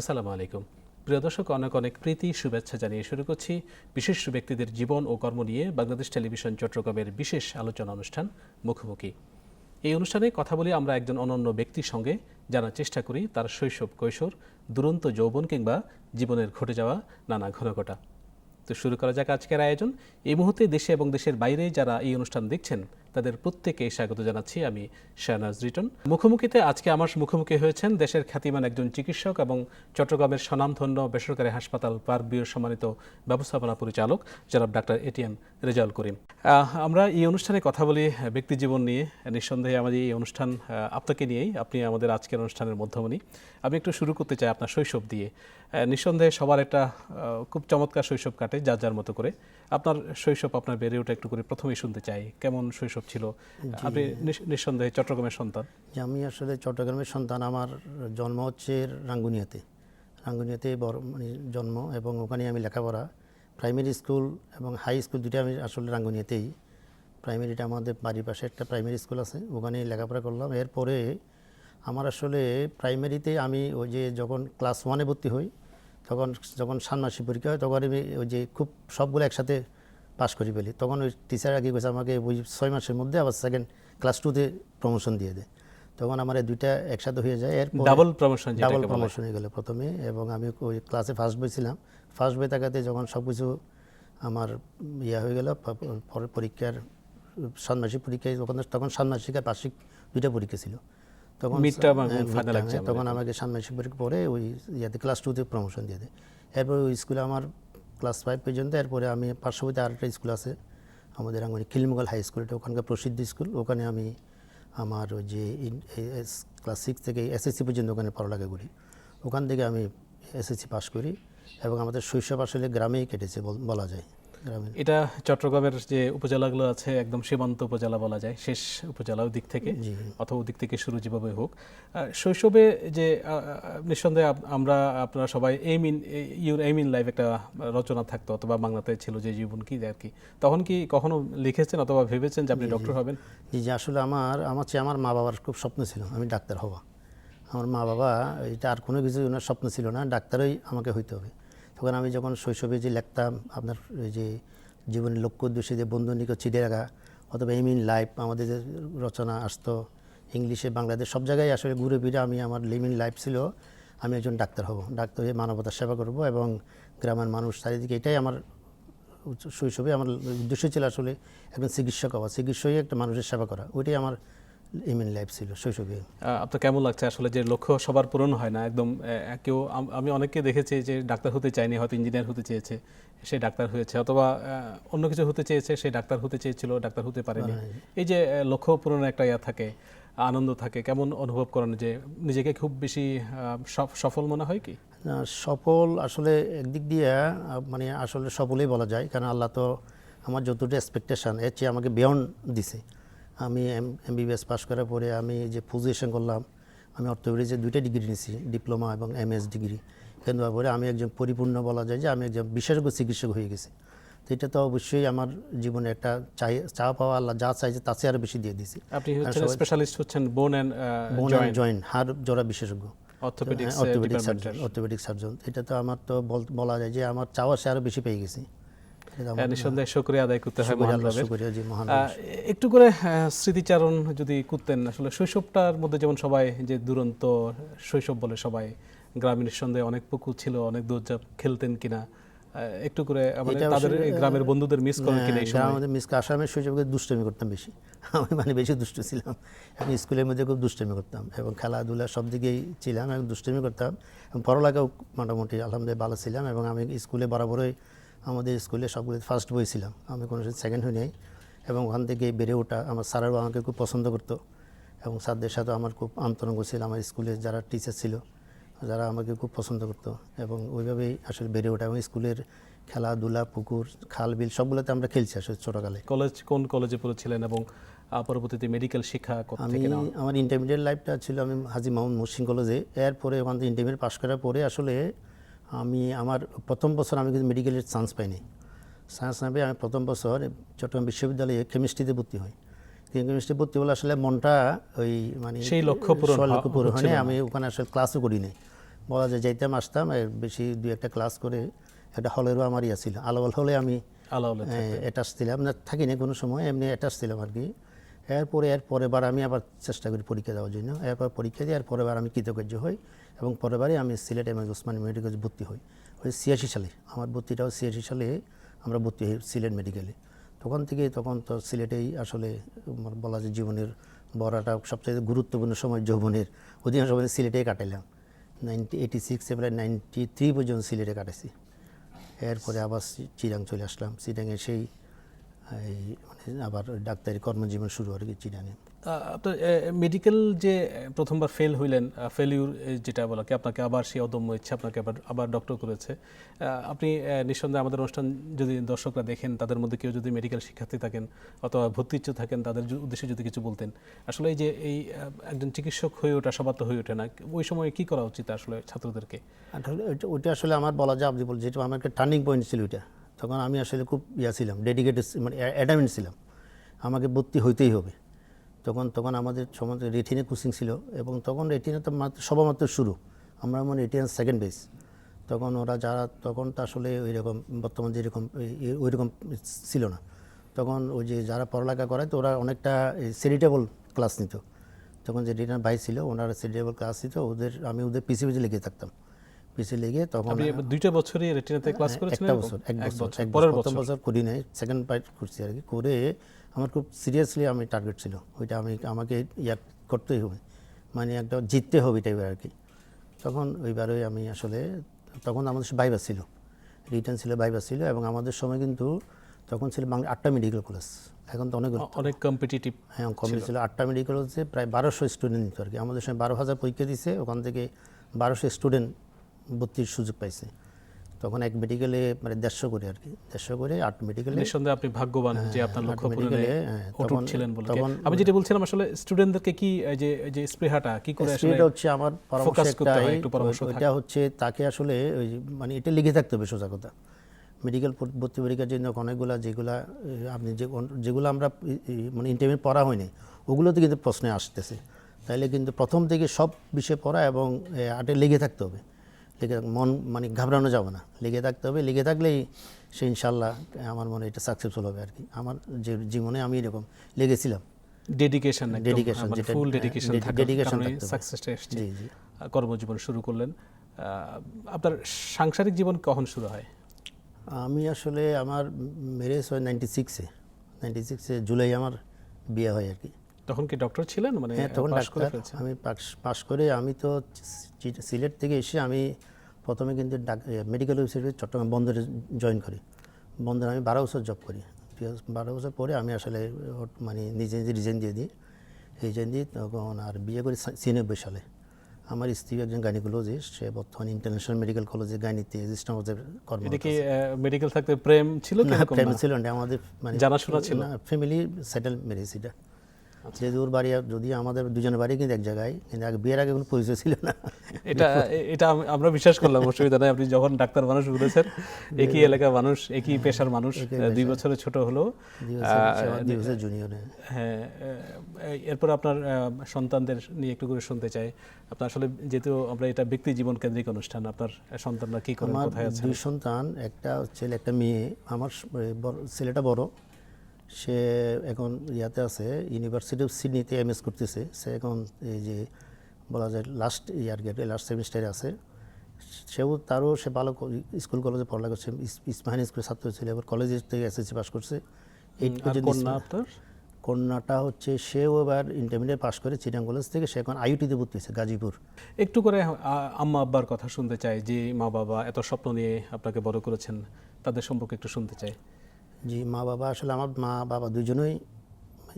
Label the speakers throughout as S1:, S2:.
S1: আসসালামু আলাইকুম। প্রিয় দর্শক, অনেক অনেক প্রীতি, শুভেচ্ছা জানিয়ে শুরু করছি বিশেষ ব্যক্তিদের জীবন ও কর্ম নিয়ে বাংলাদেশ টেলিভিশন চট্টগ্রামের বিশেষ আলোচনা অনুষ্ঠান মুখোমুখি। এই অনুষ্ঠানে কথা বলি আমরা একজন অনন্য ব্যক্তির সঙ্গে জানার চেষ্টা করি, তার শৈশব, কৈশোর, দুরন্ত যৌবন কিংবা জীবনের ঘটে যাওয়া নানা ঘনঘটা। তো শুরু করা যাক আজকের আয়োজন। এই মুহূর্তে দেশে এবং দেশের বাইরে যারা এই অনুষ্ঠান দেখছেন তাদের প্রত্যেকে স্বাগত জানাচ্ছি। আমি শাহনাজ রিটন। মুখোমুখিতে আজকে আমার মুখোমুখি হয়েছেন দেশের খ্যাতিমান একজন চিকিৎসক এবং চট্টগ্রামের স্বনামধন্য বেসরকারি হাসপাতাল পার্কবিউর সম্মানিত ব্যবস্থাপনা পরিচালক জনাব ডাক্তার এটিএম রেজাউল করিম। আমরা এই অনুষ্ঠানে কথা বলি ব্যক্তি জীবন নিয়ে। নিঃসন্দেহে আমাদের এই অনুষ্ঠান আপনাকে নিয়েই। আপনি আমাদের আজকের অনুষ্ঠানের মধ্যমণি। আমি একটু শুরু করতে চাই আপনার শৈশব দিয়ে। নিঃসন্দেহে সবার একটা খুব চমৎকার শৈশব কাটে যার যার মতো করে। আপনার শৈশব আপনার বেড়ে ওঠা একটু করে প্রথমেই শুনতে চাই। কেমন শৈশব ছিল? আপনি নিঃসন্দেহে চট্টগ্রামের সন্তান।
S2: আমি আসলে চট্টগ্রামের সন্তান। আমার জন্ম হচ্ছে রাঙ্গুনিয়াতে। রাঙ্গুনিয়াতে বড় মানে জন্ম এবং ওখানে আমি লেখাপড়া প্রাইমারি স্কুল এবং হাই স্কুল দুটো আমি আসলে রাঙ্গুনিয়াতেই। প্রাইমারিটা আমাদের বাড়ির পাশে একটা প্রাইমারি স্কুল আছে ওখানেই লেখাপড়া করলাম। এরপরে আমার আসলে প্রাইমারিতে আমি ওই যে যখন ক্লাস ওয়ানে ভর্তি হই তখন যখন ষান্মাসিক পরীক্ষা হয় তখন আমি ওই যে খুব সবগুলো একসাথে পাশ করে ফেলি তখন ওই টিচার আগে গেছে আমাকে ওই ছয় মাসের মধ্যে আবার সেকেন্ড ক্লাস টুতে প্রমোশন দিয়ে দেয় তখন আমার এই দুইটা একসাথে হয়ে যায়। এরপর
S1: ডাবল প্রমোশন
S2: ডাবল প্রমোশন হয়ে গেলো প্রথমে এবং আমি ওই ক্লাসে ফার্স্ট বই ছিলাম ফার্স্ট বই থাকাতে যখন সব কিছু আমার ইয়া হয়ে গেল পরীক্ষার ষান্মাসিক পরীক্ষায় তখন তখন ষান্মাসিক আর বার্ষিক দুইটা পরীক্ষা ছিল। তখন হ্যাঁ, হ্যাঁ, তখন আমাকে ষান্মাসিক পরীক্ষা পরে ওই ইয়াতে ক্লাস টুতে প্রমোশন দিয়ে দেয়। এরপর ওই স্কুলে আমার ক্লাস ফাইভ পর্যন্ত এরপরে আমি পার্শ্ববর্তী আরেকটা স্কুল আছে আমাদের আঙ্গনি খিলমুগল হাই স্কুল এটা ওখানকার প্রসিদ্ধ স্কুল ওখানে আমি আমার ওই যে ক্লাস সিক্স থেকে এসএসসি পর্যন্ত ওখানে পড়ালেখা করি। ওখান থেকে আমি এসএসসি পাস করি। এবং আমাদের শৈশব আসলে গ্রামেই কেটেছে বলা যায়।
S1: এটা চট্টগ্রামের যে উপজেলাগুলো আছে একদম সীমান্ত উপজেলা বলা যায় শেষ উপজেলা ওই দিক থেকে। অথবা দিক থেকে শুরু যেভাবে হোক। শৈশবে যে নিঃসন্দেহে আমরা আপনারা সবাই aim in your aim in life একটা রচনা থাকতো অথবা বাংলাতে ছিল যে জীবন কি আর কি। তখন কি কখনো লিখেছেন অথবা ভেবেছেন যে আপনি ডক্টর হবেন?
S2: জি আসলে আমার আমার চেয়ে আমার মা বাবার খুব স্বপ্ন ছিল আমি ডাক্তার হওয়া। আমার মা বাবা এটা আর কোনো কিছু ওনার স্বপ্ন ছিল না, ডাক্তারই আমাকে হইতে হবে। তখন আমি যখন শৈশবে যে লিখতাম, আপনার ওই যে জীবনের লক্ষ্য উদ্দেশ্যে যে বন্ধু নিকট চিঠি রাখা, অথবা এম ইন লাইফ আমাদের যে রচনা আসতো, ইংলিশে, বাংলাদেশ, সব জায়গায় আসলে ঘুরে ফিরে আমি আমার লিভ ইন লাইফ ছিল, আমি একজন ডাক্তার হব, ডাক্তার হয়ে মানবতার সেবা করব এবং গ্রামের মানুষ চারিদিকে, এটাই আমার শৈশবে আমার উদ্দেশ্য ছিল আসলে একজন চিকিৎসক হওয়া চিকিৎসকই একটা মানুষের সেবা করা, ওইটাই আমার ইমিন লাইফ ছিল শৈশবে।
S1: আপনার কেমন লাগছে? আসলে যে লক্ষ্য সবার পূরণ হয় না একদম কেউ আমি অনেককে দেখেছি যে ডাক্তার হতে চায়নি হয়তো ইঞ্জিনিয়ার হতে চেয়েছে সে ডাক্তার হয়েছে অথবা অন্য কিছু হতে চেয়েছে সে ডাক্তার হতে চেয়েছিল ডাক্তার হতে পারেনি। এই যে লক্ষ্য পূরণের একটা ইয়া থাকে আনন্দ থাকে কেমন অনুভব করেন যে নিজেকে খুব বেশি সফল মনে হয় কি?
S2: না, সফল আসলে একদিক দিয়ে মানে আসলে সফলই বলা যায় কারণ আল্লাহ তো আমার যতটা এক্সপেকটেশন এর চেয়ে আমাকে বিয়ন্ড দিছে। আমি এম এমবিবিএস পাশ করার পরে আমি যে পজিশন করলাম আমি অর্থোপেডিক্সে দুইটা ডিগ্রি নিয়েছি ডিপ্লোমা এবং এমএস ডিগ্রি কিন্তু পরে আমি একজন পরিপূর্ণ বলা যায় যে আমি একজন বিশেষজ্ঞ চিকিৎসক হয়ে গেছি। তো এটা তো অবশ্যই আমার জীবনে একটা চাই চা পাওয়া আল্লাহ যা চাইছে চেয়ে আরও বেশি দিয়ে দিয়েছি
S1: আপনি হচ্ছেন স্পেশালিস্ট হচ্ছেন বোন অ্যান্ড
S2: বোন জয়েন্ট হাড় জোড়া বিশেষজ্ঞ। অর্থোপেডিক সার্জন অর্থোপেডিক সার্জন এটা তো আমার তো বল- যায় যে আমার চাওয়া সে আরও বেশি পেয়ে গেছি।
S1: নিঃসন্দেহে শুক্রিয়া আদায় করতে হয় মহান একটু করে স্মৃতিচারণ যদি করতেন আসলে শৈশবটার মধ্যে যেমন সবাই যে দুরন্ত শৈশব বলে সবাই নিঃসন্দেহে অনেক পুকুর ছিল অনেক খেলতেন কিনা একটু করে তাদের গ্রামের বন্ধুদের মিস করেন কিনা এই সময়?
S2: গ্রামের মধ্যে মিসকে আসামে শৈশবে দুষ্টমি করতাম বেশি। আমি মানে বেশি দুষ্ট ছিলাম। আমি স্কুলের মধ্যে খুব দুষ্টমি করতাম এবং খেলাধুলা সব দিকেই ছিলাম এবং দুষ্টমি করতাম। এবং পড়ালেখাও মোটামুটি আলহামদুলিল্লাহ ভালো ছিলাম এবং আমি স্কুলে বরাবরই আমাদের স্কুলে সবগুলো ফার্স্ট বই ছিলাম। আমি কোনো সেকেন্ড হই নাই। এবং ওখান থেকে বেড়ে ওঠা আমার স্যারও আমাকে খুব পছন্দ করতো। এবং স্যারদের সাথে আমার খুব আন্তরঙ্গ ছিল। আমার স্কুলে যারা টিচার ছিল যারা আমাকে খুব পছন্দ করতো। এবং ওইভাবেই আসলে বেড়ে ওঠা। এবং স্কুলের খেলাধুলা পুকুর খাল বিল সবগুলোতে আমরা খেলছি আসলে ছোটোকালে।
S1: কলেজ কোন কলেজে পড়েছিলেন এবং পরবর্তীতে মেডিকেল শিক্ষা
S2: আমি আমার ইন্টারমিডিয়েট লাইফটা ছিল আমি হাজি মাহমুদ মুসিং কলেজে এরপরে ওখান থেকে ইন্টারমিডিয়েট পাশ করার পরে আসলে আমি আমার প্রথম বছর আমি কিন্তু মেডিকেলের চান্স পাইনি। চান্স না পেয়ে আমি প্রথম বছর চট্টগ্রাম বিশ্ববিদ্যালয়ে কেমিস্ট্রিতে ভর্তি হই। কেমিস্ট্রি ভর্তি হলে আসলে মনটা ওই মানে
S1: সেই লক্ষ্য পূরণ
S2: লক্ষ্য পূরণ হয়নি। আমি ওখানে আসলে ক্লাসও করি নাই। বলা যায় যাইতাম আসতাম এর বেশি দুই একটা ক্লাস করে একটা হলেরও আমার ইয়া ছিল। আলাওয়াল হলে আমি অ্যাটাচ ছিলাম। না থাকি না কোনো সময় এমনি অ্যাটাচ ছিলাম আর কি। এরপরে এর পরের বার আমি আবার চেষ্টা করি পরীক্ষা দেওয়ার জন্য। এরপর পরীক্ষা দিয়ে আর পরের বার আমি কৃতকার্য হই। এবং পরের বারে আমি Sylhet M S Osmani medical ভর্তি হই। ওই ছিয়াশি সালে। আমার ভর্তিটাও ছিয়াশি সালে আমরা ভর্তি হই সিলেট মেডিকেলে। তখন থেকে তখন তো সিলেটেই আসলে বলা যায় জীবনের বড়াটা সবচেয়ে গুরুত্বপূর্ণ সময় যৌবনের। অধিকাংশ সময় সিলেটেই কাটাইলাম। নাইনটি এইটি সিক্স এবারে নাইনটি থ্রি পর্যন্ত সিলেটে কাটাইছি। এরপরে আবার চিরাং চলে আসলাম। চিরাঙে সেই মানে আবার ডাক্তারি কর্মজীবন শুরু আর কি চিরাঙে
S1: আপনার মেডিকেল যে প্রথমবার ফেল হইলেন ফেলিউর যেটা বলা কি, আপনাকে আবার সেই অদম্য ইচ্ছা আপনাকে আবার আবার ডক্টর করেছে। আপনি নিঃসন্দেহে আমাদের অনুষ্ঠান যদি দর্শকরা দেখেন, তাদের মধ্যে কেউ যদি মেডিকেল শিক্ষার্থী থাকেন অথবা ভর্তি ইচ্ছুক থাকেন, তাদের উদ্দেশ্যে যদি কিছু বলতেন। আসলে এই যে, এই একজন চিকিৎসক হয়ে ওঠা সবার তো হয়ে ওঠে না, ওই সময় কি করা উচিত আসলে ছাত্রদেরকে?
S2: ওইটা- আসলে আমার বলা যায়, আপনি বল যেটা আমার একটা টার্নিং পয়েন্ট ছিল ওইটা। তখন আমি আসলে খুব ইয়া ছিলাম ডেডিকেটেড মানে অ্যাডামেন্ট ছিলাম। আমাকে ভর্তি হইতেই হবে। তখন তখন আমাদের সমাজে রেটিনে কোচিং ছিল এবং তখন রেটিনে তো মাত্র সবামাত্র শুরু। আমরা মানে রেটিনে সেকেন্ড বেস তখন ওরা যারা তখন তো আসলে ওই রকম বর্তমান যেরকম ওই রকম ছিল না। তখন ওই যে যারা পড়ালেখা করায় তো ওরা অনেকটা সেরিটেবল ক্লাস নিত। তখন যে রিটার্ন ভাই ছিল ওনারা সেরিটেবল ক্লাস নিত। ওদের আমি ওদের পিছিয়ে পিছিয়ে লেগে থাকতাম। পিছিয়ে লেগে তখন
S1: দুইটা বছরই রেটিনাতে ক্লাস করেছেন
S2: একটা বছর এক বছর
S1: পরের
S2: বছর প্রথম
S1: বছর?
S2: বছর করি নাই সেকেন্ড পার্ট করছি আর কি। করে আমার খুব সিরিয়াসলি আমি টার্গেট ছিল। ওইটা আমি আমাকে ইয়া করতেই হবে। মানে একটা জিততে হবে টাইপের আর কি। তখন ওইবারে আমি আসলে তখন আমাদের বাইবা ছিল। রিটার্ন ছিল বাইবা ছিল এবং আমাদের সময় কিন্তু তখন ছিল বাংলা আটটা মেডিকেল কলেজ এখন তো অনেক
S1: অনেক কম্পিটিটিভ
S2: হ্যাঁ কম ছিল। আটটা মেডিকেল কলেজে প্রায় বারোশো স্টুডেন্ট নিত আর কি। আমাদের সময় বারো হাজার পরীক্ষা দিছে ওখান থেকে বারোশো স্টুডেন্ট ভর্তির সুযোগ পাইছে। তখন এক মেডিকেলে মানে দেড়শো করে আর কি দেড়শো করে আট মেডিকেলে
S1: নিঃসন্দেহে আপনি ভাগ্যবান যে আপনার লক্ষ্য পূরণে
S2: মেডিকেলে, হ্যাঁ,
S1: অটুট ছিলেন বলে।
S2: তখন-
S1: আমি যেটা বলছিলাম আসলে স্টুডেন্টদেরকে কি যে যে স্পৃহাটা কি করে আসলে
S2: স্পিরিট হচ্ছে আমার পরামর্শ
S1: হয়, একটু পরামর্শ
S2: ওইটা হচ্ছে তাকে আসলে ওই মানে এটা লিখে থাকতে হবে সোজা কথা। মেডিকেল ভর্তি পরীক্ষার জন্য অনেকগুলা যেগুলা আপনি যে যেগুলো আমরা মানে ইন্টারভিউ পড়া হয়নি ওগুলোতে কিন্তু প্রশ্নে আসতেছে। তাইলে কিন্তু প্রথম থেকে সব বিষয়ে পড়া এবং আটে লেগে থাকতে হবে। লেগে মন মানে ঘাবড়ানো যাবে না। লেগে থাকতে হবে। লেগে থাকলেই সে ইনশাল্লাহ আমার মনে এটা সাকসেসফুল হবে আর কি। আমার যে জীবনে আমি এরকম লেগেছিলাম
S1: ডেডিকেশন
S2: যেটা-
S1: ফুল ডেডিকেশন
S2: হবে।
S1: সাকসেসটা এসেছে।
S2: জি জি।
S1: কর্মজীবন শুরু করলেন। আপনার সাংসারিক জীবন কখন শুরু হয়?
S2: আমি আসলে আমার ম্যারেজ হয় নাইনটি সিক্সে নাইনটি সিক্সে জুলাই আমার বিয়ে হয় আর কি।
S1: তখন কি ডক্টর ছিলেন? মানে
S2: হ্যাঁ তখন
S1: পাশ করে
S2: ডাক্তার আমি পাস করে আমি তো সিলেট থেকে এসে আমি প্রথমে কিন্তু মেডিকেল ওয়েবসাইটে চট্টগ্রাম বন্দরে জয়েন করি। বন্দরে আমি বারো বছর জব করি। বারো বছর পরে আমি আসলে মানে নিজে নিজে রিজাইন দিয়ে দিই। রিজাইন দিই তখন আর বিয়ে করি ছিয়ানব্বই সালে। আমার স্ত্রী একজন গাইনিকোলজিস্ট সে বর্তমানে ইন্টারন্যাশনাল মেডিকেল কলেজে গাইনিতে রেজিস্টার কর্ম
S1: এটা কি মেডিকেল থাকতে প্রেম ছিল কি
S2: না প্রেম ছিল না আমাদের মানে
S1: জানাশোনা ছিল?
S2: না ফ্যামিলি সেটেল ম্যারেজ এটা। যেহেতু ওর বাড়ি যদি আমাদের দুজনের বাড়ি কিন্তু এক জায়গায় কিন্তু আগে বিয়ের আগে কোনো পরিচয় ছিল না।
S1: এটা এটা আমরা বিশ্বাস করলাম অসুবিধা নাই আপনি যখন ডাক্তার মানুষ বলেছেন একই এলাকার মানুষ একই পেশার মানুষ দুই বছরের ছোট হলো।
S2: দুই বছর- বছর জুনিয়র
S1: হ্যাঁ। এরপর আপনার সন্তানদের নিয়ে একটু করে শুনতে চাই। আপনার আসলে যেহেতু আমরা এটা ব্যক্তি জীবন কেন্দ্রিক অনুষ্ঠান আপনার সন্তানরা কি করে কোথায় আছে
S2: দুই সন্তান একটা ছেলে একটা মেয়ে। আমার ছেলেটা বড় সে এখন ইয়াতে আছে ইউনিভার্সিটি অফ সিডনিতে এম এস করতেছে। সে এখন এই যে বলা যায় লাস্ট ইয়ার গেটে লাস্ট সেমিস্টারে আছে। সেও তারও সে ভালো স্কুল কলেজে পড়ালেখা করছে। ইস- ইসমাহিন স্কুলের ছাত্র ছিল এবার কলেজে থেকে এসএসসি পাস করছে। এইট পর্যন্ত
S1: আপনার?
S2: কন্যাটা হচ্ছে সেও এবার ইন্টারমিডিয়েট পাস করে চিটাং কলেজ থেকে। সে এখন আইউটিতে ভর্তি হয়েছে গাজীপুর।
S1: একটু করে আম্মা আব্বার কথা শুনতে চাই। যে মা বাবা এত স্বপ্ন নিয়ে আপনাকে বড় করেছেন তাদের সম্পর্কে একটু শুনতে চাই।
S2: জি, মা বাবা আসলে আমার মা, বাবা দুজনেই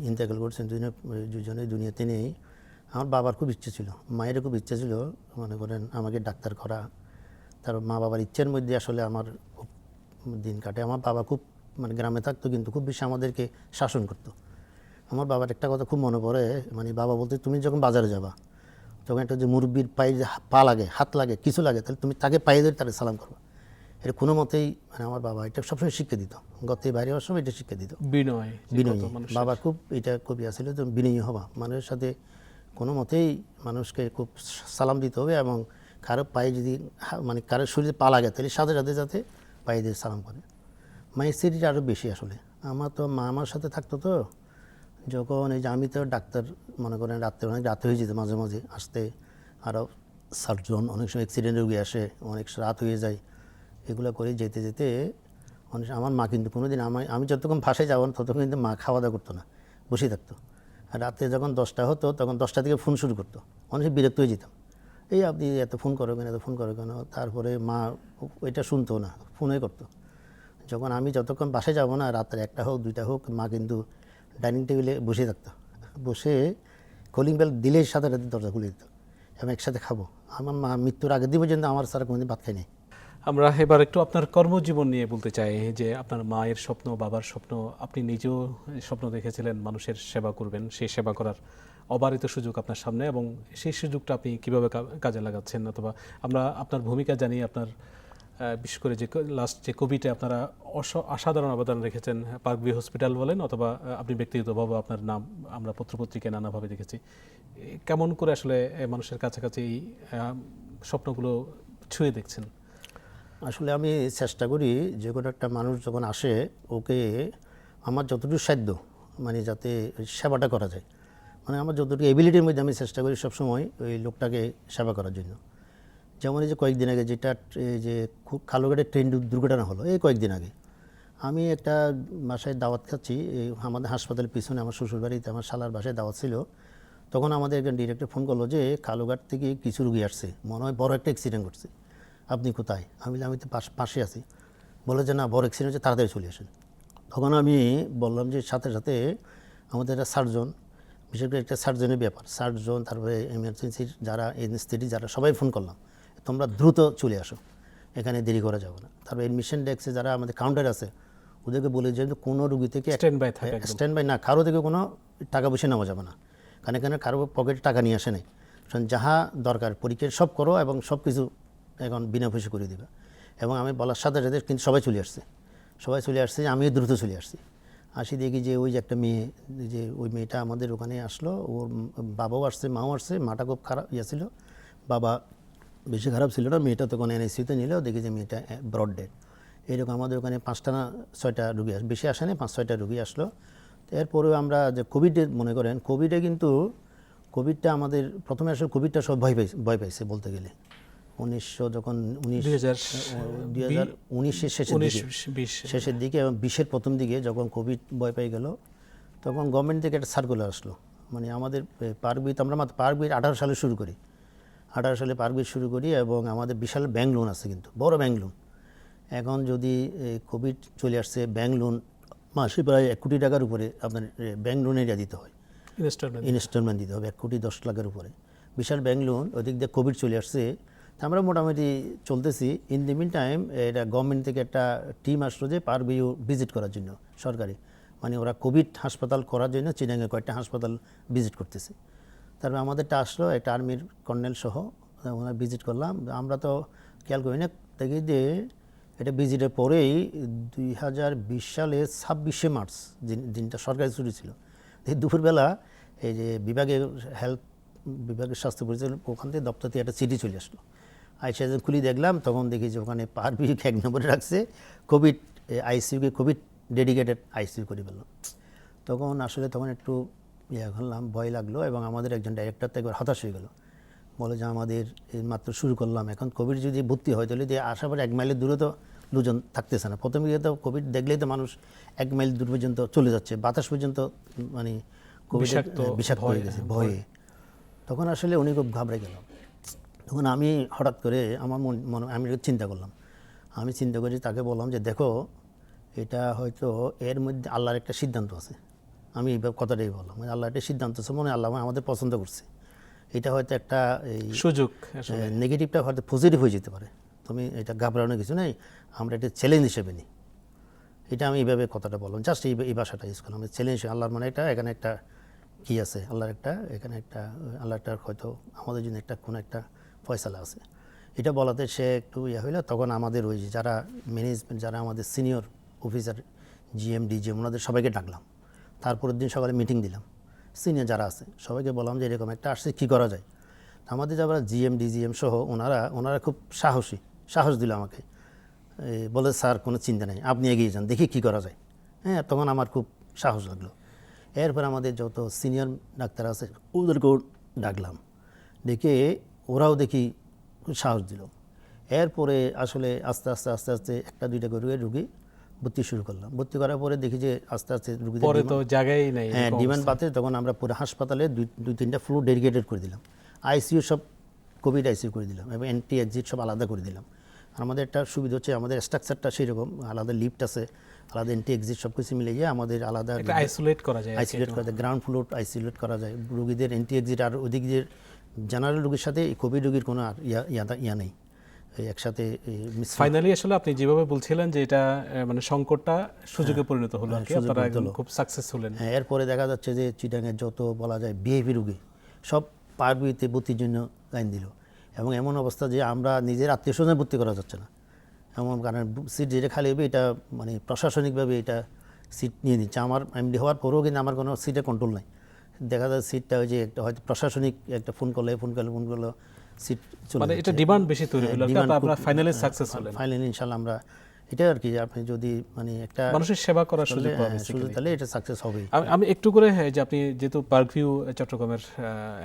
S2: ইন্তেকাল করছেন, দুজনে দুজনেই দুনিয়াতে নেই। আমার বাবার খুব ইচ্ছে ছিল, মায়ের খুব ইচ্ছে ছিল, মনে করেন আমাকে ডাক্তার করা। তার মা বাবার ইচ্ছের মধ্যে আসলে আমার খুব দিন কাটে। আমার বাবা খুব মানে গ্রামে থাকতো, কিন্তু খুব বেশি আমাদেরকে শাসন করতো। আমার বাবার একটা কথা খুব মনে পড়ে মানে বাবা বলতে, তুমি যখন বাজারে যাবা, তখন একটা যে মুরব্বির পায়ে পা লাগে, হাত লাগে, কিছু লাগে, তাহলে তুমি তাকে পায়ে ধরে তাকে সালাম করবা। এটা কোনো মতেই মানে আমার বাবা এটা সবসময় শিক্ষা দিত। গতে বাইরে হওয়ার সময় এটা শিক্ষা দিত।
S1: বিনয় যে
S2: বিনয়ী। বাবার খুব এটা কবি ইয়া ছিল তো বিনয়ী হবা মানুষের সাথে কোনো মতেই মানুষকে খুব সালাম দিতে হবে এবং কারও পায়ে যদি মানে কারও শরীরে পা লাগে তাহলে সাথে সাথে যাতে পায়ে দিয়ে সালাম করে। মায়ের স্মৃতিটা আরও বেশি আসলে। আমার তো মা আমার সাথে থাকতো তো। যখন এই যে আমি তো ডাক্তার মনে করেন রাত্রে অনেক রাত হয়ে যেত মাঝে মাঝে। আসতে আরও সার্জন অনেক সময় অ্যাক্সিডেন্ট রোগী আসে অনেক রাত হয়ে যায়। এগুলো করে যেতে যেতে অনেক আমার মা কিন্তু কোনো দিন আমি আমি যতক্ষণ ফাঁসে যাব না, ততক্ষণ কিন্তু মা খাওয়া দাওয়া করতো না, বসে থাকতো। আর রাতে যখন দশটা হতো, তখন দশটা থেকে ফোন শুরু করতো। অনেক বিরক্ত হয়ে যেতাম। এই আপনি এত ফোন করো কেন, এত ফোন করো কেন? তারপরে মা ওইটা শুনতো না ফোনে করতো। যখন আমি যতক্ষণ বাসে যাব না, রাত্রে একটা হোক, দুইটা হোক, মা কিন্তু ডাইনিং টেবিলে বসে থাকতো। বসে কলিং বেল দিলেই সাথে সাথে দরজা খুলে দিত। এবং একসাথে খাব। আমার মা মৃত্যুর আগে দিব পর্যন্ত আমার সারা কোনোদিন ভাত খাইনি
S1: আমরা এবার একটু আপনার কর্মজীবন নিয়ে বলতে চাই যে আপনার মায়ের স্বপ্ন, বাবার স্বপ্ন, আপনি নিজেও স্বপ্ন দেখেছিলেন মানুষের সেবা করবেন, সেই সেবা করার অবারিত সুযোগ আপনার সামনে এবং সেই সুযোগটা আপনি কীভাবে কাজে লাগাচ্ছেন? অথবা আমরা আপনার ভূমিকা জানি, আপনার বিশেষ করে যে লাস্ট যে কোভিডে আপনারা অস- অসাধারণ অবদান রেখেছেন পার্কবি হসপিটাল বলেন অথবা আপনি ব্যক্তিগতভাবে আপনার নাম আমরা পত্রপত্রিকায় নানাভাবে দেখেছি। কেমন করে আসলে মানুষের কাছাকাছি এই স্বপ্নগুলো ছুঁয়ে দেখছেন?
S2: আসলে আমি চেষ্টা করি যে কোনো একটা মানুষ যখন আসে, ওকে আমার যতটুকু সাধ্য মানে যাতে সেবাটা করা যায়। মানে আমার যতটুকু এবিলিটির মধ্যে আমি চেষ্টা করি সবসময় ওই লোকটাকে সেবা করার জন্য। যেমন এই যে কয়েকদিন আগে যেটা যে খুব কালোঘাটের ট্রেন দুর্ঘটনা হলো, এই কয়েকদিন আগে। আমি একটা বাসায় দাওয়াত খাচ্ছি আমাদের হাসপাতালের পিছনে আমার শ্বশুরবাড়িতে আমার শালার বাসায় দাওয়াত ছিল। তখন আমাদের একজন ডিরেক্টর ফোন করল যে, কালোঘাট থেকে কিছু রুগী আসছে, মনে হয় বড় একটা অ্যাক্সিডেন্ট করছে আপনি কোথায়? আমি আমি তো পাশ- পাশে আছি। বলে যে না বড় অ্যাক্সিডেন্ট হচ্ছে তাড়াতাড়ি চলে আসেন। তখন আমি বললাম যে সাথে সাথে আমাদের একটা সার্জন বিশেষ করে একটা সার্জনের ব্যাপার। সার্জন তারপরে এমার্জেন্সির যারা এনএসটিডি যারা সবাই ফোন করলাম তোমরা দ্রুত চলে আসো এখানে দেরি করা যাবে না। তারপরে এডমিশন ডেস্কে যারা আমাদের কাউন্টার আছে ওদেরকে বলে যে কোনো রুগী থেকে
S1: স্ট্যান্ড বাই।
S2: স্ট্যান্ড বাই না কারও থেকে কোনো টাকা পয়সা নেওয়া যাবে না। কারণ এখানে কারও পকেটে টাকা নিয়ে আসে নাই। যাহা দরকার পরীক্ষা সব করো এবং সব কিছু এখন বিনা পয়সা করে দেবে। এবং আমি বলার সাথে সাথে কিন্তু সবাই চলে আসছে। সবাই চলে আসছে যে আমিও দ্রুত চলে আসছি। আসি দেখি যে ওই যে একটা মেয়ে যে ওই মেয়েটা আমাদের ওখানে আসলো, ওর বাবাও আসছে, মাও আসছে, মাটা খুব খারাপ ইয়ে ছিল। বাবা বেশি খারাপ ছিল না, মেয়েটা তখন এনএসিতে নিল, দেখি যে মেয়েটা ব্রড ডেড এরকম আমাদের ওখানে পাঁচটা না ছয়টা রুগী আস, বেশি আসেনি পাঁচ ছয়টা রুগী আসলো। এরপরেও আমরা যে কোভিডে মনে করেন কোভিডে কিন্তু কোভিডটা আমাদের, প্রথমে আসলে কোভিডটা সব ভয় পাইছে ভয় পাইছে বলতে গেলে। উনিশশো যখন উনিশ উনিশের শেষের দিকে শেষের দিকে এবং বিশের প্রথম দিকে যখন কোভিড ভয় পেয়ে গেল তখন গভর্নমেন্ট থেকে একটা সার্কুলার আসলো। মানে আমাদের পার্কবিট আমরা মাত্র পার্কবিট আঠারো সালে শুরু করি। আঠারো সালে পার্কবিট শুরু করি এবং আমাদের বিশাল ব্যাংক লোন আছে কিন্তু বড় ব্যাংক লোন এখন যদি কোভিড চলে আসছে ব্যাংক লোন মাসে প্রায় এক কোটি টাকার উপরে আপনার ব্যাংক লোনের ইয়া দিতে হয়।
S1: ইনস্টলমেন্ট
S2: ইনস্টলমেন্ট দিতে হবে এক কোটি দশ লাখের উপরে। বিশাল ব্যাংক লোন ওদিক দিয়ে কোভিড চলে আসছে আমরা মোটামুটি চলতেছি। ইন দি মিন টাইম এটা গভর্নমেন্ট থেকে একটা টিম আসলো যে পার বিউ ভিজিট করার জন্য, সরকারি। মানে ওরা কোভিড হাসপাতাল করার জন্য চিনাঙ্গে কয়েকটা হাসপাতাল ভিজিট করতেছে। তারপর আমাদেরটা আসলো, একটা আর্মির কর্নেল সহ, ওনারা ভিজিট করলাম। আমরা তো খেয়াল করি না, দেখি যে এটা ভিজিটের পরেই দুই হাজার বিশ সালে ছাব্বিশে মার্চ দিন- দিনটা সরকারি ছুটি ছিল। দুপুরবেলা এই যে বিভাগের হেলথ বিভাগের স্বাস্থ্য পরিচালক ওখান থেকে দপ্তর থেকে একটা চিঠি চলে আসলো। আইসা যখন খুলি দেখলাম তখন দেখি যে ওখানে পার বিভাগ এক নম্বরে রাখছে কোভিড আইসিইউকে কোভিড ডেডিকেটেড আইসিইউ করে ফেলল। তখন আসলে তখন একটু ইয়ে করলাম ভয় লাগল এবং আমাদের একজন ডাইরেক্টর তো একবার হতাশ হয়ে গেল। বলে যে আমাদের মাত্র শুরু করলাম এখন কোভিড যদি ভর্তি হয় তাহলে যে আসার পরে এক মাইলের দূরে তো দুজন থাকতেছে না। প্রথমে গিয়ে তো কোভিড দেখলেই তো মানুষ এক মাইল দূর পর্যন্ত চলে যাচ্ছে বাতাস পর্যন্ত মানে কোভিড
S1: বিষাক্ত
S2: বিষাক্ত হয়ে গেছে ভয়ে। তখন আসলে উনি খুব ঘাবড়ে গেল। তখন আমি হঠাৎ করে আমার মন মনে আমি চিন্তা করলাম। আমি চিন্তা করি তাকে বললাম যে দেখো এটা হয়তো এর মধ্যে আল্লাহর একটা সিদ্ধান্ত আছে। আমি এই কথাটাই বললাম। মানে আল্লাহ একটা সিদ্ধান্ত আছে মনে আল্লাহ আমাদের পছন্দ করছে। এটা হয়তো একটা এই
S1: সুযোগ
S2: নেগেটিভটা হয়তো পজিটিভ হয়ে যেতে পারে। তুমি এটা ঘাবড়ানোর কিছু নেই আমরা এটা চ্যালেঞ্জ হিসেবে নিই। এটা আমি এইভাবে কথাটা বললাম। জাস্ট এই এই ভাষাটা ইউজ করলাম। চ্যালেঞ্জ আল্লাহর মানে এটা এখানে একটা কি আছে? আল্লাহর একটা এখানে একটা আল্লাহটার হয়তো আমাদের জন্য একটা কোনো একটা ফয়সালা আছে এটা বলাতে সে একটু ইয়ে হইল, তখন আমাদের ওই যারা ম্যানেজমেন্ট যারা আমাদের সিনিয়র অফিসার জিএম ডিজিএম ওনাদের সবাইকে ডাকলাম। তারপরের দিন সকালে মিটিং দিলাম। সিনিয়র যারা আছে, সবাইকে বললাম যে এরকম একটা আসছে, কী করা যায়? আমাদের যারা জিএম ডিজিএম সহ ওনারা ওনারা খুব সাহসী, সাহস দিল আমাকে। বলে, স্যার, কোনো চিন্তা নেই, আপনি এগিয়ে যান, দেখি কী করা যায়। হ্যাঁ তখন আমার খুব সাহস লাগল। এরপর আমাদের যত সিনিয়র ডাক্তার আছে, ওদেরকেও ডাকলাম। ডেকে ওরাও দেখি সাহস দিল। এরপরে আসলে আস্তে আস্তে আস্তে আস্তে একটা দুইটা করে রুগী ভর্তি শুরু করলাম। ভর্তি করার পরে দেখি যে আস্তে আস্তে রুগীদের
S1: পরে তো জায়গায় নেই
S2: হ্যাঁ ডিমান্ড পাতে তখন আমরা পুরো হাসপাতালে দুই দুই তিনটা ফ্লোর ডেডিকেটেড করে দিলাম। আইসিইউ সব কোভিড আইসিইউ করে দিলাম এবং এন্টি এক্সিট সব আলাদা করে দিলাম। আর আমাদের একটা সুবিধা হচ্ছে আমাদের স্ট্রাকচারটা সেই রকম আলাদা লিফট আছে আলাদা এন্টি এক্সিট সব কিছু মিলে গিয়ে আমাদের আলাদা
S1: আইসোলেট করা যায়
S2: আইসোলেট করা যায় গ্রাউন্ড ফ্লোর আইসোলেট করা যায়। রুগীদের এন্টি এক্সিট আর ওদিক যে জেনারেল রুগীর সাথে কোভিড রুগীর কোনো আর ইয়া ইয়া- ইয়া নেই। এই একসাথে
S1: ফাইনালি আসলে আপনি যেভাবে বলছিলেন যে এটা মানে সংকটটা সুযোগে পরিণত হলো আপনারা
S2: পরিণত হলো।
S1: খুব সাকসেস হলেন।
S2: হ্যাঁ এরপরে দেখা যাচ্ছে যে চিটাঙের যত বলা যায় বিহেভি রুগী সব পারবিতে ভর্তির জন্য লাইন দিল। এবং এমন অবস্থা যে আমরা নিজের আত্মীয় স্বজনে ভর্তি করা যাচ্ছে না। এমন কারণ সিট যেটা খালি হবে এটা মানে প্রশাসনিকভাবে এটা সিট নিয়ে নিচ্ছে। আমার এমডি হওয়ার পরেও কিন্তু আমার কোনো সিটে কন্ট্রোল নাই। দেখা যায় সিটটা ওই যে একটা হয়তো প্রশাসনিক একটা ফোন করলে ফোন করলে ফোন করল সিট চলে
S1: মানে এটা ডিমান্ড বেশি তৈরি
S2: হ্যাঁ,
S1: হলো আর আপনারা ফাইনালি সাকসেস হলেন।
S2: ফাইনালি ইনশাল্লাহ আমরা এটা আর কি আপনি যদি মানে একটা
S1: মানুষের সেবা করার সুযোগ
S2: হ্যাঁ,
S1: পাবেন
S2: সুযোগ তাহলে এটা সাকসেস হবেই।
S1: আমি একটু করে হ্যাঁ, যে আপনি যেহেতু পার্কভিউ চট্টগ্রামের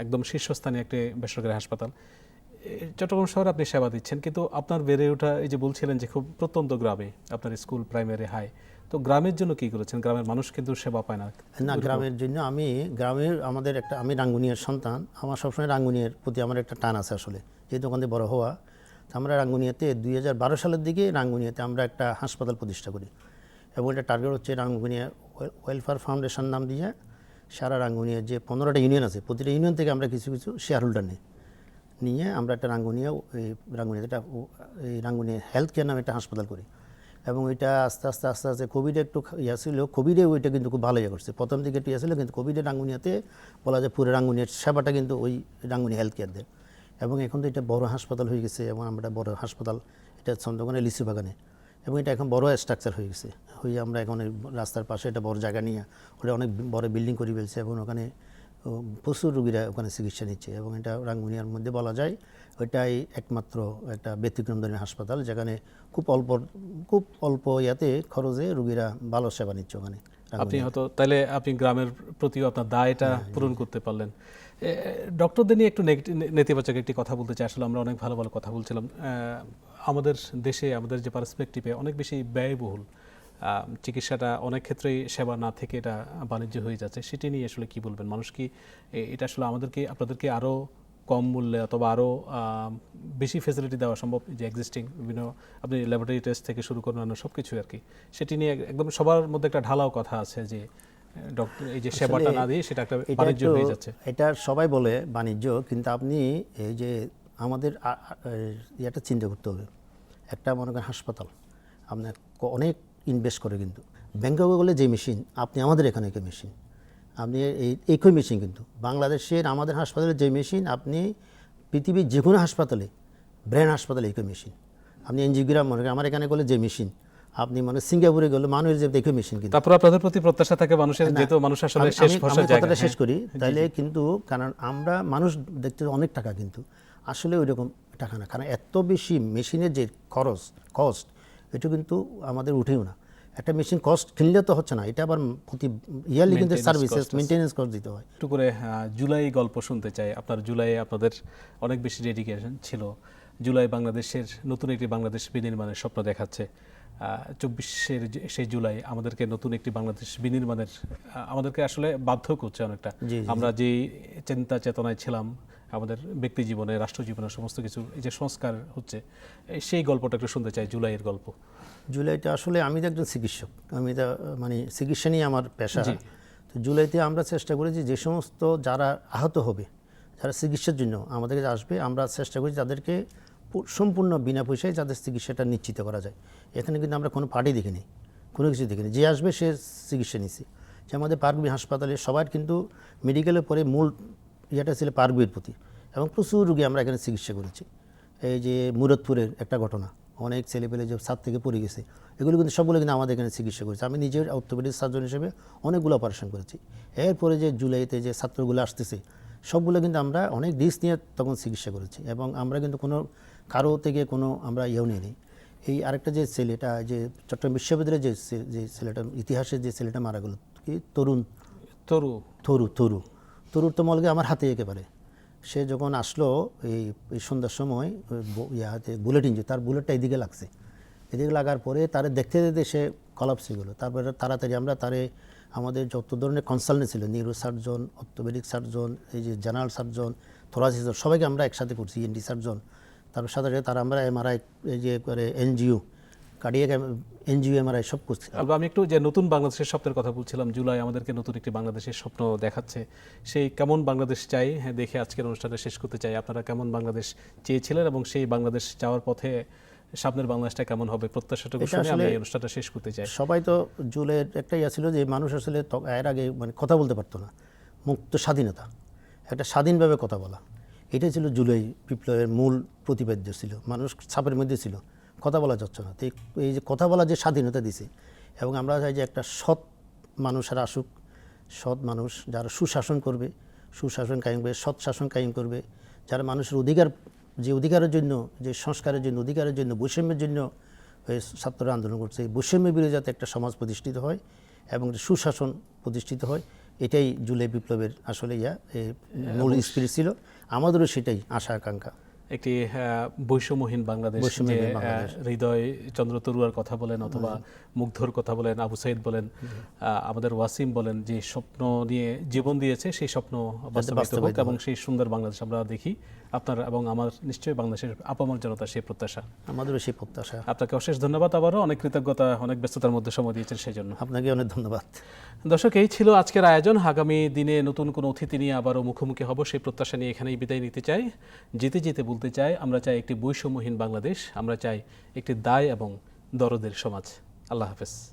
S1: একদম শীর্ষস্থানীয় একটি বেসরকারি হাসপাতাল চট্টগ্রাম শহরে আপনি সেবা দিচ্ছেন কিন্তু আপনার বেড়ে ওঠা এই যে বলছিলেন যে খুব প্রত্যন্ত গ্রামে আপনার স্কুল প্রাইমারি হাই তো গ্রামের জন্য কি করেছেন? গ্রামের মানুষ কিন্তু সেবা পায় না।
S2: না গ্রামের জন্য আমি গ্রামের আমাদের একটা আমি রাঙ্গুনিয়ার সন্তান। আমার সবসময় রাঙ্গুনিয়ার প্রতি আমার একটা টান আছে আসলে। যেহেতু ওখান থেকে বড় হওয়া তো আমরা রাঙ্গুনিয়াতে দুই হাজার বারো সালের দিকে রাঙ্গুনিয়াতে আমরা একটা হাসপাতাল প্রতিষ্ঠা করি। এবং এটা টার্গেট হচ্ছে রাঙ্গুনিয়া ওয়েলফেয়ার ফাউন্ডেশন নাম দিয়ে সারা রাঙ্গুনিয়ার যে পনেরোটা ইউনিয়ন আছে প্রতিটা ইউনিয়ন থেকে আমরা কিছু কিছু শেয়ার হোল্ডার নিই। নিয়ে আমরা একটা রাঙ্গুনিয়া এই রাঙ্গুনিয়াতে একটা এই রাঙ্গুনিয়া হেলথ কেয়ার নামে একটা হাসপাতাল করি। এবং এটা আস্তে আস্তে আস্তে আস্তে কোভিডে একটু ইয়া ছিল কোভিডে ওইটা কিন্তু খুব ভালো ইয়ে করছে। প্রথম দিকে একটু ইয়ে ছিল, কিন্তু কোভিডে রাঙ্গুনিয়াতে বলা যায় পুরো রাঙ্গুনিয়ার সেবাটা কিন্তু ওই রাঙ্গুনি হেলথ কেয়ার দেয় এবং এখন তো এটা বড় হাসপাতাল হয়ে গেছে, এবং আমরা বড় হাসপাতাল, এটা চন্দ্রকোনা লিচু বাগানে। এবং এটা এখন বড় স্ট্রাকচার হয়ে গেছে। হয়ে আমরা এখন রাস্তার পাশে একটা বড় জায়গা নিয়ে, ওটা অনেক বড় বিল্ডিং করে ফেলছে, এবং ওখানে প্রচুর রুগীরা ওখানে চিকিৎসা নিচ্ছে এবং এটা রাঙ্গুনিয়ার মধ্যে বলা যায়। ওইটাই একমাত্র একটা ব্যতিক্রম ধরনের হাসপাতাল যেখানে খুব অল্প খুব অল্প ইয়াতে খরচে রুগীরা ভালো সেবা নিচ্ছে ওখানে
S1: আপনি হয়তো তাহলে আপনি গ্রামের প্রতিও আপনার দায়টা পূরণ করতে পারলেন। ডক্টরদের নিয়ে একটু নেগেটিভ নেতিবাচক একটি কথা বলতে চাই। আসলে আমরা অনেক ভালো ভালো কথা বলছিলাম। আমাদের দেশে আমাদের যে পার্সপেক্টিভে অনেক বেশি ব্যয়বহুল। চিকিৎসাটা অনেক ক্ষেত্রেই সেবা না থেকে এটা বাণিজ্য হয়ে যাচ্ছে সেটি নিয়ে আসলে কি বলবেন? মানুষ কি এটা আসলে আমাদেরকে আপনাদেরকে আরও কম মূল্যে অথবা আরও বেশি ফেসিলিটি দেওয়া সম্ভব? যে এক্সিস্টিং বিভিন্ন আপনি ল্যাবরেটরি টেস্ট থেকে শুরু করে অন্য সব কিছু আর কি সেটি নিয়ে একদম সবার মধ্যে একটা ঢালাও কথা আছে যে ডক্টর এই যে সেবাটা না দিয়ে সেটা একটা বাণিজ্য হয়ে যাচ্ছে।
S2: এটা সবাই বলে বাণিজ্য কিন্তু আপনি এই যে আমাদের ইয়েটা চিন্তা করতে হবে। একটা মনে করেন হাসপাতাল আপনার অনেক ইনভেস্ট করে কিন্তু। ব্যাংককে গেলে যে মেশিন আপনি আমাদের এখানে একই মেশিন। আপনি এই একই মেশিন কিন্তু। বাংলাদেশের আমাদের হাসপাতালে যে মেশিন আপনি পৃথিবীর যে কোনো হাসপাতালে ব্রেন হাসপাতালে একই মেশিন। আপনি এনজিওগ্রাম মনে করেন আমার এখানে গেলে যে মেশিন আপনি মানে সিঙ্গাপুরে গেলে মানুষের যে একই মেশিন কিন্তু।
S1: তারপর আপনাদের প্রতি প্রত্যাশা থাকে মানুষের যেহেতু মানুষ আসলে শেষ জায়গা
S2: কথাটা শেষ। করি। তাহলে কিন্তু কারণ আমরা মানুষ দেখতে অনেক টাকা কিন্তু। আসলে ওই রকম টাকা না। কারণ এত বেশি মেশিনের যে খরচ কস্ট এটা কিন্তু আমাদের উঠেও না। একটা মেশিন কস্ট কিনলে তো হচ্ছে না এটা আবার প্রতি ইয়ারলি কিন্তু সার্ভিসেস মেনটেন্যান্স কস্ট দিতে হয়।
S1: একটু করে জুলাই গল্প শুনতে চাই। আপনার জুলাইয়ে আপনাদের অনেক বেশি ডেডিকেশন ছিল। জুলাই বাংলাদেশের নতুন একটি বাংলাদেশ বিনির্মাণের স্বপ্ন দেখাচ্ছে। চব্বিশের সেই জুলাই আমাদেরকে নতুন একটি বাংলাদেশ বিনির্মাণের আমাদেরকে আসলে বাধ্য করছে অনেকটা। আমরা যেই চিন্তা চেতনায় ছিলাম আমাদের ব্যক্তি জীবনে রাষ্ট্র জীবনে সমস্ত কিছু এই যে সংস্কার হচ্ছে সেই গল্পটা একটু শুনতে চাই জুলাইয়ের গল্প।
S2: জুলাইটা আসলে আমি তো একজন চিকিৎসক। আমি তো মানে চিকিৎসা নিয়ে আমার পেশা। তো জুলাইতে আমরা চেষ্টা করেছি যে সমস্ত যারা আহত হবে যারা চিকিৎসার জন্য আমাদের কাছে আসবে আমরা চেষ্টা করি তাদেরকে সম্পূর্ণ বিনা পয়সায় যাদের চিকিৎসাটা নিশ্চিত করা যায়। এখানে কিন্তু আমরা কোনো পার্টি দেখিনি কোনো কিছু দেখিনি। যে আসবে সে চিকিৎসা নিছি যে আমাদের পার্কবি হাসপাতালে সবার কিন্তু মেডিকেলের পরে মূল ইয়েটা ছিল পার্কবির প্রতি। এবং প্রচুর রুগী আমরা এখানে চিকিৎসা করেছি। এই যে মুরতপুরের একটা ঘটনা অনেক ছেলেপেলে যে ছাদ থেকে পড়ে গেছে এগুলো কিন্তু সবগুলো কিন্তু আমাদের এখানে চিকিৎসা করেছে। আমি নিজের অর্থোপেডিক সার্জন হিসেবে অনেকগুলো অপারেশন করেছি। এরপরে যে জুলাইতে যে ছাত্রগুলো আসতেছে সবগুলো কিন্তু আমরা অনেক রিস্ক নিয়ে তখন চিকিৎসা করেছি। এবং আমরা কিন্তু কোনো কারও থেকে কোনো আমরা ইয়েও নিয়ে নিই এই আরেকটা যে ছেলেটা যে চট্টগ্রাম বিশ্ববিদ্যালয়ের যে যে ছেলেটা ইতিহাসের যে ছেলেটা মারা গেল কি? তরুণ?
S1: তরু।
S2: তরু তরু। তরুর তো মলগে আমার হাতে একেবারে। সে যখন আসলো, এই সন্ধ্যার সময় ইয়াতে বুলেট ইঞ্জিন তার বুলেটটা এদিকে লাগছে। এদিকে লাগার পরে তারে দেখতে দেখতে সে কলাপসে গেলো। তারপরে তাড়াতাড়ি আমরা তারে, আমাদের যত ধরনের কনসালটেন্ট ছিল নিউরো সার্জন অর্থোপেডিক সার্জন এই যে জেনারেল সার্জন থোরাসিস সবাইকে আমরা একসাথে করছি এনডি সার্জন তারপর সাথে সাথে তারা আমরা এমআরআই এই যে করে এনজিও কার্ডিয়াক এনজিও এমআরআই সব করছি
S1: আমি একটু যে নতুন বাংলাদেশের স্বপ্নের কথা বলছিলাম জুলাই আমাদেরকে নতুন একটি বাংলাদেশের স্বপ্ন দেখাচ্ছে। সেই কেমন বাংলাদেশ চাই হ্যাঁ দেখে আজকের অনুষ্ঠানটা শেষ করতে চাই। আপনারা কেমন বাংলাদেশ চেয়েছিলেন এবং সেই বাংলাদেশ যাওয়ার পথে সামনের বাংলাদেশটা কেমন হবে প্রত্যাশাটুকু
S2: এটা
S1: শুনে আমি
S2: আসলে-
S1: এই অনুষ্ঠানটা শেষ করতে চাই।
S2: সবাই তো জুলের একটা ইয়া ছিল যে মানুষ আসলে এর আগে মানে কথা বলতে পারতো না। মুক্ত স্বাধীনতা। একটা স্বাধীনভাবে কথা বলা। এটাই ছিল জুলাই বিপ্লবের মূল প্রতিপাদ্য ছিল। মানুষ ছাপের মধ্যে ছিল। কথা বলা যাচ্ছে না। তো এই- যে কথা বলার যে স্বাধীনতা দিছে এবং আমরা চাই যে একটা সৎ মানুষের আসুক সৎ মানুষ যারা সুশাসন করবে সুশাসন কায়েম করবে সৎ শাসন কায়েম করবে যারা মানুষের অধিকার যে অধিকারের জন্য যে সংস্কারের জন্য অধিকারের জন্য বৈষম্যের জন্য ছাত্ররা আন্দোলন করছে এই বৈষম্য বিরোধী যাতে একটা সমাজ প্রতিষ্ঠিত হয় এবং সুশাসন প্রতিষ্ঠিত হয় এটাই জুলাই বিপ্লবের আসলে ইয়া মূল স্পিরিট ছিল। আমাদেরও সেটাই আশা আকাঙ্ক্ষা।
S1: একটি আহ, বৈষম্যহীন বাংলাদেশ হৃদয় চন্দ্র তরুয়ার কথা বলেন অথবা মুগ্ধর কথা বলেন আবু সাইদ বলেন আহ, আমাদের ওয়াসিম বলেন যে স্বপ্ন নিয়ে জীবন দিয়েছে সেই স্বপ্ন বাস্তবায়িত হোক এবং সেই সুন্দর বাংলাদেশ আমরা দেখি। আপনার এবং আমার নিশ্চয়ই বাংলাদেশের আপামর জনতা সেই প্রত্যাশা।
S2: আমাদেরও সেই প্রত্যাশা।
S1: আপনাকে অশেষ ধন্যবাদ আবারও অনেক কৃতজ্ঞতা অনেক ব্যস্ততার মধ্যে সময় দিয়েছেন সেই জন্য।
S2: আপনাকে অনেক ধন্যবাদ।
S1: দর্শক এই ছিল আজকের আয়োজন। আগামী দিনে নতুন কোনো অতিথি নিয়ে আবারও মুখোমুখি হব সেই প্রত্যাশা নিয়ে এখানেই বিদায় নিতে চাই। যেতে যেতে বলতে চাই আমরা চাই একটি বৈষম্যহীন বাংলাদেশ আমরা চাই একটি দায় এবং দরদের সমাজ। আল্লাহ হাফেজ।